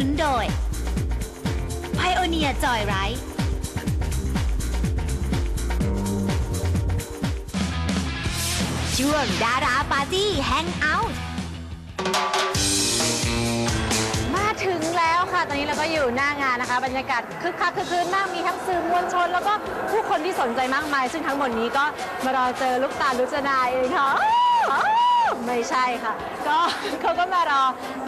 นุนโดย Pioneer Joy Ride ช่วงดาราปาร์ตี้แฮงเอาท์มาถึงแล้วค่ะ ตอนนี้เราก็อยู่หน้างานนะคะ บรรยากาศคึกคักคึกคืนมากมีทั้งสื่อมวลชน แล้วก็ผู้คนที่สนใจมากมาย ซึ่งทั้งหมดนี้ก็มารอเจอลูกตาลลุจนาเองค่ะ ไม่ใช่ค่ะ ก็เขาก็มารอ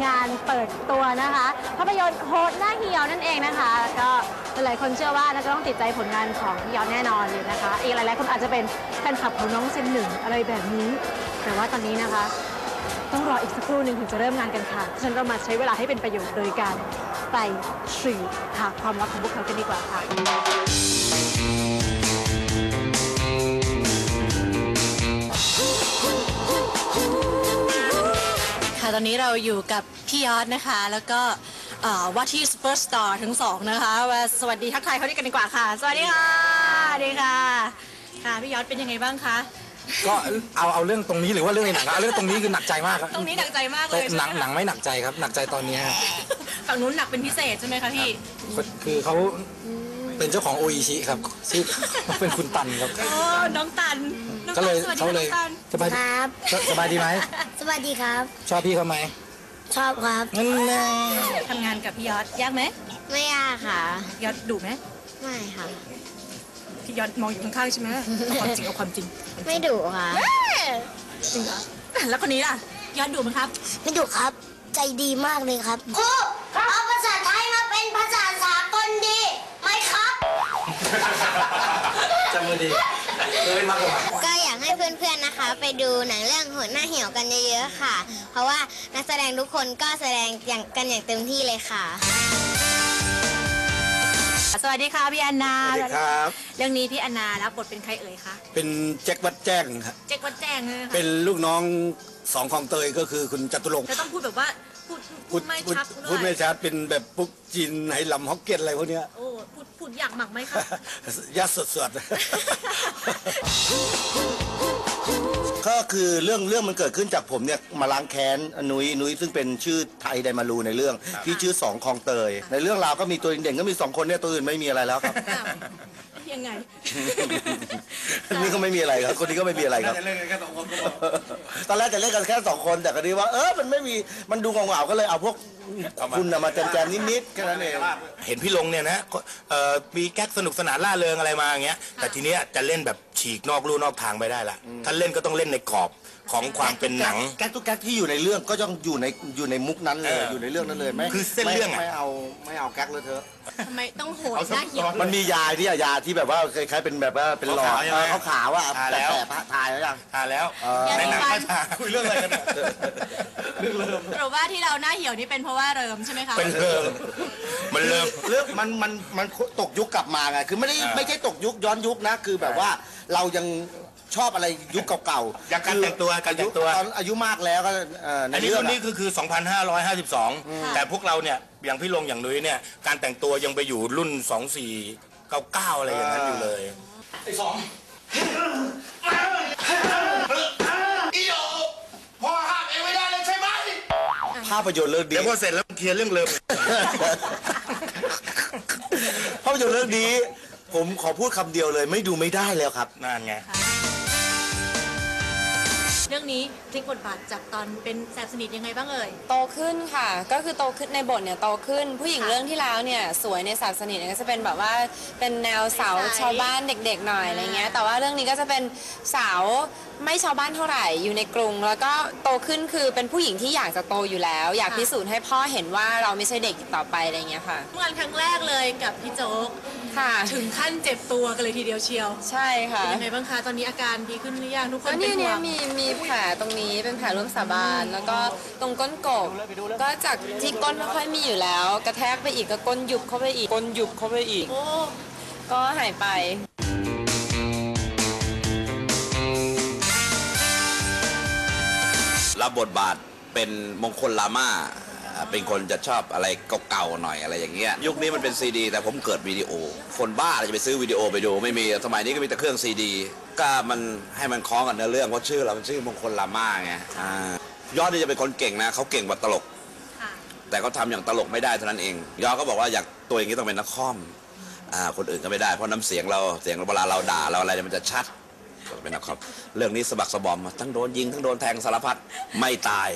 งานเปิดตัวนะคะภาพยนตร์โหดหน้าเหี่ยวนั่นเองนะคะ ก็หลายๆคนเชื่อว่าน่าจะต้องติดใจผลงานของพี่ยอนแน่นอนเลยนะคะ อีกหลายๆคนอาจจะเป็นแฟนคลับของน้องเซนหนึ่งอะไรแบบนี้ แต่ว่าตอนนี้นะคะ ต้องรออีกสักครู่หนึ่งถึงจะเริ่มงานกันค่ะฉันเรามาใช้เวลาให้เป็นประโยชน์โดยการไปสืบหาความลับของพวกเขากันดีกว่าค่ะ ตอนนี้เราอยู่กับพี่ยอดนะคะ แล้วก็เอ่อว่าที่ซูเปอร์สตาร์ทั้งสองนะคะว่าสวัสดีทักทายเขาด้วยกันดีกว่าค่ะ สวัสดีค่ะสวัสดีค่ะค่ะพี่ยอดเป็นยังไงบ้างคะก็เอาเอาเรื่องตรงนี้หรือว่าเรื่องในหนังเอาเรื่องตรงนี้คือหนักใจมากครับตรงนี้หนักใจมากเลแต่ยหนังใช่ไมหนังไม่หนักใจครับ หนักใจตอนเนี้ยฝั่งนู้นหนักเป็นพิเศษใช่ไหมคะพี่คือเขาเป็นเจ้าของโออิชิครับชื่อเป็นคุณตันครับโอ้น้องตันน้องก็ตัเลนยสวัสดีเขาค่ะเลน้ยองตันสบายครับสสบายดีไหมส วัสดีครับ ชอบพี่เขาไหมชอบครับนั่นแน่ทำงานกับพี่ยอดยากไหมไม่ยากค่ะพี่ยอดดุไหมไม่ค่ะพี่ยอดมองอยู่ข้างๆใช่ไหมเอาความจริงเอาความจริงไม่ดุค่ะจริงเหรอแล้วคนนี้ล่ะยอดดุไหมครับ ไม่ดุครับ ใจดีมากเลยครับครูเอาภาษาไทยมาเป็นภาษาสากลดีไหมครับจำมือดีเลยมากกว่าก็อยากให้เพื่อนๆนะคะ ไปดูหนังเรื่องโหดหน้าเหี่ยวกันเยอะๆค่ะ เพราะว่านักแสดงทุกคนก็แสดงอย่างกันอย่างเต็มที่เลยค่ะ สวัสดีค่ะพี่แอนนาสวัสดีครับ เรื่องนี้พี่แอนนารับบทเป็นใครเอ่ยคะเป็นแจ็ควัดแจ้งครับเจ๊กวัดแจ้งเลยนะคะเป็นลูกน้องสองของเตยก็คือคุณจตุรงค์จะต้องพูดแบบว่าพูดพูดไม่พูดชัดพูดไม่ด้วยชัดเป็นแบบปุ๊กจีนไหหลำฮอกเก็ตอะไรพวกเนี้ยโอ้ พูดพูดอยากหมักไหมคะยัดสดๆ ก็คือเรื่องเรื่องมันเกิดขึ้นจากผมเนี่ยมาล้างแค้นนุ้ยนุ้ยซึ่งเป็นชื่อไทยไดมารูในเรื่องที่ชื่อสองคลองเตย ในเรื่องราวก็มีตัวเด่นๆก็มีสองคนเนี่ยตัวอื่นไม่มีอะไรแล้วครับอ้าว ยังไง อันนี้ก็ไม่มีอะไรครับ คนนี้ก็ไม่มีอะไรครับตอนแรกจะเล่นกันแค่สองคนแต่ก็ดีว่า เออมันไม่มีมันดูเหงาๆก็เลยเอาพวกคุณน่ะมาแจมๆนิดๆแค่นั้นเองเห็นพี่ลงเนี่ยนะเอ่อมีแก๊กสนุกสนานล่าเริงอะไรมาอย่างเงี้ย แต่ทีเนี้ยจะเล่นแบบ ฉีกนอกลู่นอกทางไปได้ละถ้าเล่นก็ต้องเล่นในกรอบของความเป็นหนัง แก๊กทุกแก๊กที่อยู่ในเรื่องก็ต้องอยู่ในอยู่ในมุกนั้นเลยเออออยู่ในเรื่องนั้นเลยไม่คือเส้นเรื่องอะ ไม่ไม่เอาไม่เอาแก๊กเลยเธอะทำไมต้องโหดหน้าเหี่ยวมันมียาที่อะยาที่แบบว่าคล้ายๆเป็นแบบว่าเป็นหลอดขาวๆใช่ไหมเออขาวๆอะทาแต่แล้ว แต่ทายแล้วยังทาแล้วยาในสีหนังฟัก็นทาคุยเรื่องอะไรกันเนี่ย หรือว่าที่เราหน้าเหี่ยวนี่เป็นเพราะว่าเริมใช่ไหมคะ เป็นเริมมันเริ่ม เรื่องมันมันมันตกยุคกลับมาไงคือไม่ได้อ่า ไม่ใช่ตกยุคย้อนยุคนะ คือแบบว่าเรายังชอบอะไรยุคเก่าๆอย่างการแต่งตัวการแต่งตัว ตอนอายุมากแล้วก็เอ่อในอันนี้เรื่อรุ่งนอะนี้คือคือ 2,552 แต่พวกเราเนี่ย อย่างพี่ลงอย่างนุ้ยเนี่ย การแต่งตัวยังไปอยู่รุ่น 2499 อะไรอย่างนั้นอยู่เลย ไอ้สองอีโยพ่อห้ามเองไม่ได้เลยใช่ไหม ภาพยนตร์เรื่องเดี๋นี้ยวพอเสร็จแล้วเคลียร์เรื่องเริ่มภาพยนตร์เรื่องนี้ ผมขอพูดคำเดียวเลย ไม่ดูไม่ได้แล้วครับ นั่นไงเรื่องนี้พลิกบทบาทจากตอนเป็นแสบสนิทยังไงบ้างเอ่ย โตขึ้นค่ะ ก็คือโตขึ้นในบทเนี่ยโตขึ้น ผู้หญิงค่ะเรื่องที่แล้วเนี่ยสวยในสาวสนิทเนี่ยก็จะเป็นแบบว่าเป็นแนวสาวใสๆชาวบ้านเด็กๆหน่อยอะไรเงี้ย แต่ว่าเรื่องนี้ก็จะเป็นสาวไม่ชาวบ้านเท่าไหร่อยู่ในกรุง แล้วก็โตขึ้นคือเป็นผู้หญิงที่อยากจะโตอยู่แล้ว อยากพิสูจน์ให้พ่อเห็นว่าเราไม่ใช่เด็กอีกต่อไปอะไรเงี้ยค่ะเมื่อวันครั้งแรกเลยกับพี่โจ๊กค่ะ ถึงขั้นเจ็บตัวกันเลยทีเดียวเชียวใช่ค่ะ เป็นยังไงบ้างคะตอนนี้อาการดีขึ้นหรือยังทุกคนก็เป็เนี่นยห่เนี่วยง มีมีแผลตรงนี้เป็นแผลร่วมสาบาน แล้วก็ตรงก้นกบก็จากที่ก้นไม่ค่อยมีอยู่แล้ว กระแทกไปอีกก็ก้นยุบเข้าไปอีกก้นยุบเข้าไปอีกโอ้ก็หายไปรับบทบาทเป็นมงคลลาม่าอ่า เป็นคนจะชอบอะไรเก่าๆหน่อยอะไรอย่างเงี้ยยุคนี้มันเป็นซีดี แต่ผมเกิดวิดีโอ คนบ้าอะไรจะไปซื้อวิดีโอไปดูไม่มีสมัยนี้ก็มีแต่เครื่องซีดี ก็มันให้มันคล้องกับเนื้อเรื่องเพราะชื่อเรามันชื่อมงคลลาม่าไงอ่ายอดนี่จะเป็นคนเก่งนะเขาเก่งกว่าตลกค่ะแแต่เขาทำอย่างตลกไม่ได้เท่านั้นเอง ยอก็บอกว่าอยากตัวอย่างนี้ต้องเป็นนักคอมอ่าคนอื่นก็ไม่ได้เพราะน้ำเสียงเราเสียงเวลาเราด่าเราอะไรเนี่ยมันจะชัดต้องเป็นนักคอมเรื่องนี้สะบักสะบอมทั้งโดนยิงทั้งโดนแทงสารพัดไม่ตาย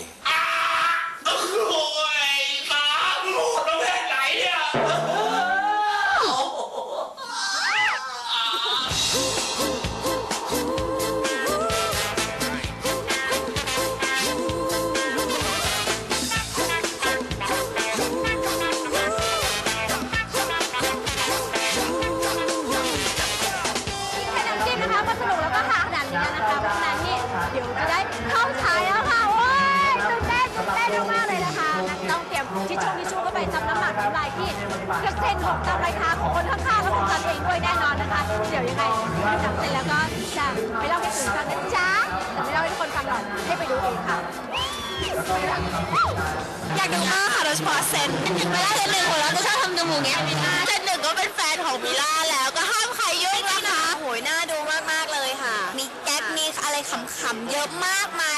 จับน้ำหมักน้ำลายที่กระเซ็นหกตามรายกาของคนข้างๆและของกันเองด้วยแน่นอนนะคะ เดี๋ยวยังไงดูหนังเสร็จแล้วก็จะไปเล่าให้สื่อฟังนะจ๊ะแต่ไม่เล่าให้ทุกคนฟังหรอกให้ไปดูเองค่ะ อยากดูมากค่ะโดยเฉพาะเซนเวลาเซนหนึ่งของเราจะชอบทำจมูกเงี้ยเซนหนึ่งก็เป็นแฟนของมิล่าแล้วก็ห้ามใครยุ่งนะคะโหยน่าดูมากๆเลยค่ะ มีแก๊กมีอะไรขำๆเยอะมากมาย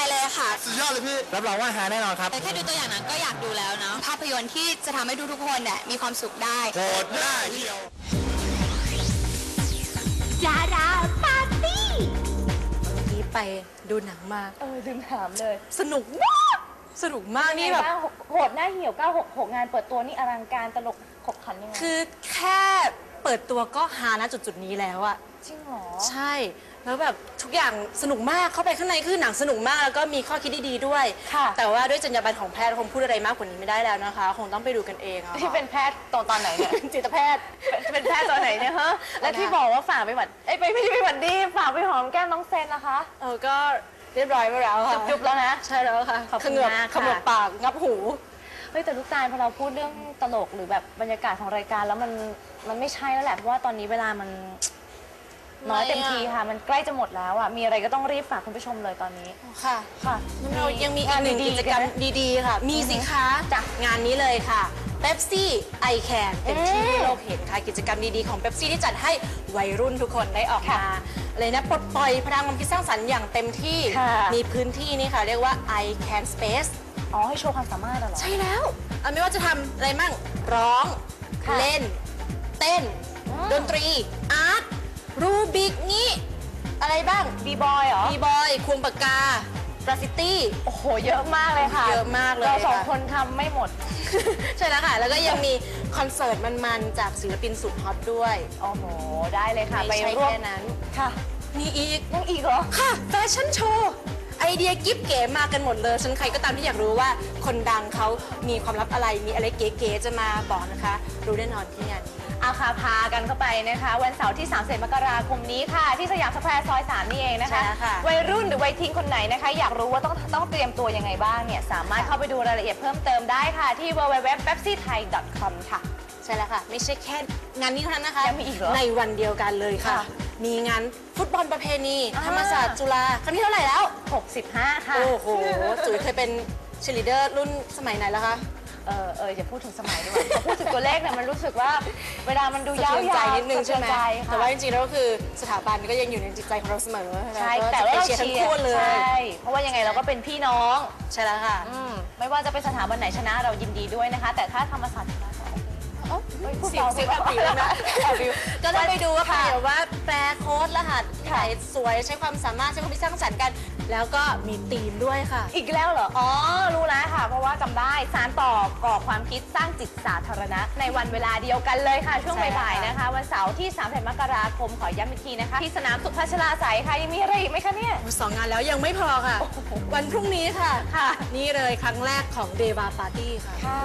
สุดยอดเลยพี่ รับรองว่าหาแน่นอนครับ แต่แค่ดูตัวอย่างนั้นก็อยากดูแล้วเนาะ ภาพยนตร์ที่จะทำให้ทุกๆคนเนี่ยมีความสุขได้ โหดหน้าเหี่ยว ดาราปาร์ตี้นี้ไปดูหนังมาเออดึงถามเลยสนุกมากสนุกมากนี่แบบโหดหน้าเหี่ยว966 งานเปิดตัวนี่อลังการตลกขบขันยังไงคือแค่เปิดตัวก็ฮานะจุดๆนี้แล้วอะจริงเหรอ ใช่ แล้วแบบทุกอย่างสนุกมากเข้าไปข้างในคือหนังสนุกมาก แล้วก็มีข้อคิดดีๆด้วย ค่ะ แต่ว่าด้วยจรรยาบรรณของแพทย์คงพูดอะไรมากกว่านี้ไม่ได้แล้วนะคะ คงต้องไปดูกันเองอะที่เป็นแพทย์ตอนตอนไหนเนี่ย จิตแพทย์ เป็นแพทย์ตอนไหนเนี่ยฮะ แล้วที่บอกว่าฝากไปหวัดเอ้ยไปไม่ใช่ไปหวัดดีฝากไปหอมแก้มน้องเซนนะคะ เออก็เรียบร้อยไปแล้วค่ะจุ๊บๆแล้วนะ ใช่แล้วค่ะขอบคุณเขมือบมากค่ะขมือบปากงับหู เฮ้ยแต่ลูกตาลพอเราพูดเรื่องตลกหรือแบบบรรยากาศของรายการแล้วมันมันไม่ใช่แล้วแหละเพราะว่าตอนนี้เวลามัน น้อยเต็มทีค่ะ มันใกล้จะหมดแล้วอะ มีอะไรก็ต้องรีบฝากคุณผู้ชมเลยตอนนี้ ค่ะค่ะเรายังมีอีกหนึ่งดีๆกิจกรรมใช่ไหดีๆ ค่ะ มีสินค้าจากงานนี้เลยค่ะเ e ปซี่ไอแคนเป็นที่อืมที่โลกเห็นค่ะ กิจกรรมดีๆ ของเ e ปซี่ที่จัดให้วัยรุ่นทุกคนได้ออกมาเลยนะปลดปล่อยพลังความคิดสร้างสรรค์อย่างเต็มที่ค่ะมีพื้นที่นี่ค่ะ เรียกว่า i can space อ๋อ ให้โชว์ความสามารถอะเหรอ ใช่แล้วอะไม่ว่าจะทำอะไรมั่งร้องค่ะเล่น เต้นอืมดนตรี อาร์ต รูบิกงี้ อะไรบ้างบีบอยเหรอ บีบอยควงปากกากราฟฟิตี้ โอ้โห เยอะมากเลยค่ะเยอะมากเลยเราสองค่ะ คนทำไม่หมด ใช่แล้วค่ะ แล้วก็ยังมีคอนเสิร์ตมันๆ จากศิลปินสุดฮอตด้วยโอ้โห ได้เลยค่ะไม่ไปใช่ร่วมแค่นั้น ค่ะ มีอีก ยังอีกเหรอ ค่ะ แฟชั่นโชว์ ไอเดียกิ๊บเก๋มากันหมดเลยฉันใครก็ตามที่อยากรู้ว่าคนดังเขามีความลับอะไรมีอะไรเก๋ๆจะมาบอกนะคะ รู้แน่นอนที่งานนี้อาคาพากันเข้าไปนะคะ วันเสาร์ที่3เมกราคมนี้ค่ะ ที่สยามสแควร์ซอย 3 นี่เองนะคะใช่แล้วค่ะ วัยรุ่นหรือวัยทิ้งคนไหนนะคะ อยากรู้ว่าต้องต้องเตรียมตัวยังไงบ้างเนี่ยสามารถเข้าไปดูรายละเอียดเพิ่มเติมได้ค่ะที่ www.pepsithai.com ค่ะ ใช่แล้วค่ะ ไม่ใช่แค่งานนี้เท่านั้นนะคะยังมีอีกเหรอในวันเดียวกันเลยค่ะ ค่ะ มีงานฟุตบอลประเพณีอ่า ธรรมศาสตร์จุฬาครั้งที่เท่าไหร่แล้ว 65 ค่ะ โอ้โห จุ๋ยเคยเป็นเชลิเดอร์รุ่นสมัยไหนแล้วคะ เออเอออย่าพูดถึงสมัยดีกว่าพอพูดถึงตัวเลขเนี่ยมันรู้สึกว่าเวลามันดูสะยาวเทือนใจนิดนึงใช่ไหม สะเทือนใจค่ะแต่ว่าจริงๆแล้วก็คือสถาบันก็ยังอยู่ในจิตใจของเราเสมอใช่ล้ก็แต่ว่าเราเชียร์เชีทั้งยร์คู่เลย ใช่เพราะว่ายังไงเราก็เป็นพี่น้อง ใช่แล้วค่ะ อืมไม่ว่าจะเป็นสถาบันไหนชนะเรายินดีด้วยนะคะ แต่ถ้าธรรมศาสตร์ชนะ สียงเบาเสียงพูแอดบเบาวิวแล้วนะแอบวิวก็ต้องไปดูว่าใครค่ะแบบว่าแปลโค้ดรหัสไหนสวยใช้ความสามารถใช้ความคิดสร้างสรรค์กัน แล้วก็มีธีมด้วยค่ะ อีกแล้วเหรอ อ๋อ รู้แล้วค่ะ เพราะว่าจำได้สารต่อก่อความคิดสร้างจิตสาธารณะ ในวันเวลาเดียวกันเลยค่ะ ช่วงใช่ค่ะ บ่ายๆนะคะ วันเสาร์ที่3มกราคมขอย้ำอีกทีนะคะ ที่สนามสุพัชลาไสยค่ะ ยังมีอะไรอีกไหมคะเนี่ย สองงานแล้วยังไม่พอค่ะ วันพรุ่งนี้ค่ะ ค่ะ นี่เลยครั้งแรกของเดวาปาร์ตี้ค่ะ ค่ะ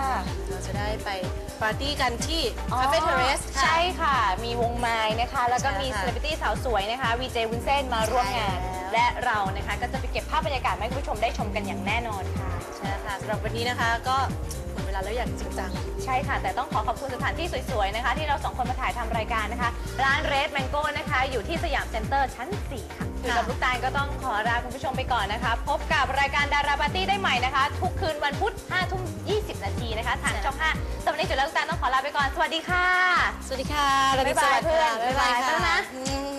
เราจะได้ไปปาร์ตี้กันที่คาเฟ่เทเรสค่ะ ใช่ค่ะ มีวงไม้นะคะ แล้วก็มีใช่เซค่ะเลบริตี้สาวสวยนะคะวีเจวุ้นเส้นมาร่วมงาน ใช่แล้ว และเรานะคะก็จะไปเก็บภาพบรรยากาศมาให้คุณผู้ชมได้ชมกันอย่างแน่นอนค่ะ ใช่แล้วค่ะสำหรับวันนี้นะคะก็ หมดเวลาแล้วอย่างจริงจัง ใช่ค่ะ แต่ต้องขอขอบคุณสถานที่สวยๆนะคะ ที่เราสองคนมาถ่ายทำรายการนะคะ ร้าน Red Mango นะคะ อยู่ที่สยามเซ็นเตอร์ชั้น 4 ค่ะอยู่กับลูกตาลก็ต้องขอลาคุณผู้ชมไปก่อนนะคะ พบกับรายการดาราปาร์ตี้ได้ใหม่นะคะ ทุกคืนวันพุธ5ทุ่ม20 นาทีนะคะ ทางช่อง 5สำหรับวันนี้จุดแล้วลูกตาลต้องขอลาไปก่อนสวัสดีค่ะ สวัสดีค่ะบ๊ายบายเพื่อนบ๊ายบายบ๊ายบายค่ะแล้วนะอืม